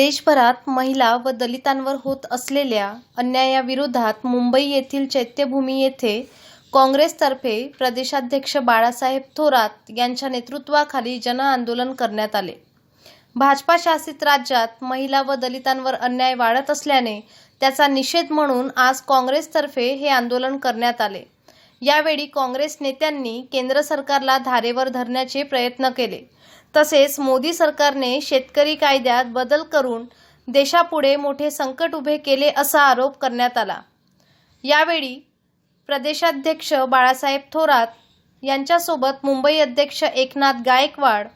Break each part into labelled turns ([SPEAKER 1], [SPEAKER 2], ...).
[SPEAKER 1] देशभरात महिला व दलितांवर होत असलेल्या अन्यायाविरोधात मुंबई येथील चैत्यभूमी येथे काँग्रेसतर्फे प्रदेशाध्यक्ष बाळासाहेब थोरात यांच्या नेतृत्वाखाली जनआंदोलन करण्यात आले. भाजपा शासित राज्यात महिला व दलितांवर अन्याय वाढत असल्याने त्याचा निषेध म्हणून आज काँग्रेसतर्फे हे आंदोलन करण्यात आले. यावेळी काँग्रेस नेत्यांनी केंद्र सरकारला धारेवर धरण्याचे प्रयत्न केले. तसेच मोदी सरकारने शेतकरी कायद्यात बदल करून देशापुढे मोठे संकट उभे केले असा आरोप करण्यात आला. यावेळी प्रदेशाध्यक्ष बाळासाहेब थोरात यांच्यासोबत मुंबई अध्यक्ष एकनाथ गायकवाड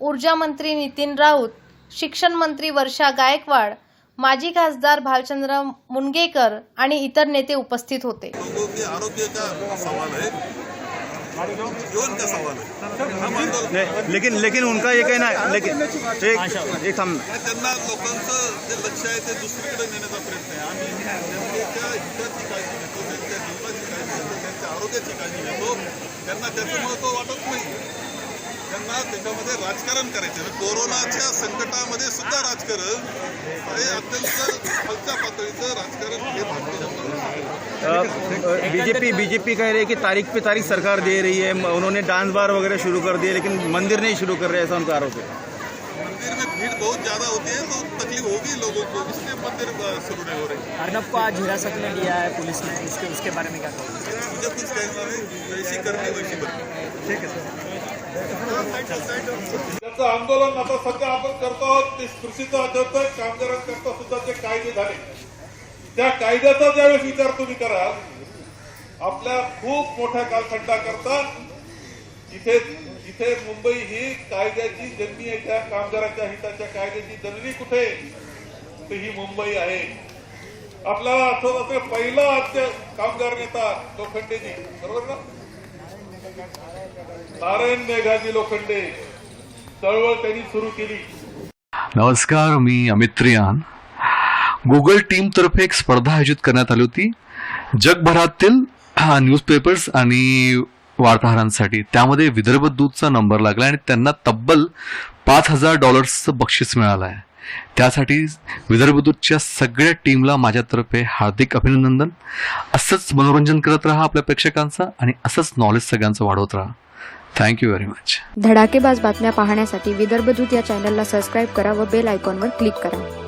[SPEAKER 1] ऊर्जा मंत्री नितीन राऊत शिक्षणमंत्री वर्षा गायकवाड माजी खासदार भालचंद्र मुनगेकर आणि इतर नेते उपस्थित होते.
[SPEAKER 2] आरोग्य का सवाल है का सवाल है
[SPEAKER 3] लेकिन लेकिन उनका ये कहना है लेकिन एक एक
[SPEAKER 2] त्यांना लोकांचं जे लक्ष आहे ते दुसरीकडे नेण्याचा प्रयत्न आहे. आम्ही जनतेच्या हिताची काळजी घेतो त्यांच्या जीवनाची काळजी घेतो त्यांच्या आरोग्याची काळजी घेतो. त्यांना त्याचं महत्त्व वाटत नाही. त्यांना त्याच्यामध्ये राजकारण करायचं. कोरोनाच्या संकटामध्ये सुद्धा राजकारण हे अत्यंत खालच्या पातळीचं राजकारण हे भारतीय
[SPEAKER 3] बीजेपी बीजेपी कह रही है कि तारीख पे तारीख सरकार दे रही है उन्होंने डांस बार वगैरह शुरू कर दिए लेकिन मंदिर नहीं शुरू कर रहे ऐसा उनका आरोप है।
[SPEAKER 2] मंदिर में भीड़ बहुत ज़्यादा होती है तो तकलीफ़ होगी लोगों को इसलिए मंदिर शुरू नहीं हो रही।
[SPEAKER 4] अर्नब को आज हिरासत में लिया है पुलिस ने इसके उसके बारे में क्या
[SPEAKER 2] मुझे कुछ कहना है जैसी करनी वैसी बननी त्याचं आंदोलन आता सध्या आपण करतो आहोत. ते कृषीचं आधार कामगारांकरता सुद्धा जे कायदे झाले. त्या कायद्याचा ज्यावेळेस विचार तुम्ही कराल आपल्या खूप मोठ्या कालखंडाकरता जिथे जिथे मुंबई ही कायद्याची जननी आहे. त्या कामगारांच्या हिताच्या कायद्याची जननी कुठे तर ही मुंबई आहे. आपल्याला आठवत असेल पहिला आद्य कामगार नेता लोखंडेजी. बरोबर ना? नारायण मेघाजी लोखंडे चळवळ त्यांनी सुरू केली.
[SPEAKER 5] नमस्कार मी अमित रियान गुगल टीमतर्फे एक स्पर्धा आयोजित करण्यात आली होती. जगभरातील हा, न्यूजपेपर्स आणि वार्ताहरांसाठी. त्यामध्ये विदर्भ दूतचा नंबर लागला आणि त्यांना तब्बल पाच हजार डॉलर्सचं बक्षीस मिळालं आहे. त्यासाठी विदर्भदूतच्या सगळ्या टीमला माझ्यातर्फे हार्दिक अभिनंदन. असंच मनोरंजन करत राहा आपल्या प्रेक्षकांचं आणि असंच नॉलेज सगळ्यांचं वाढवत राहा. थँक्यू व्हेरी मच
[SPEAKER 6] धडाकेबाज बातम्या पाहण्यासाठी विदर्भदूत या चॅनलला सबस्क्राईब करा व बेल आयकॉनवर क्लिक करा.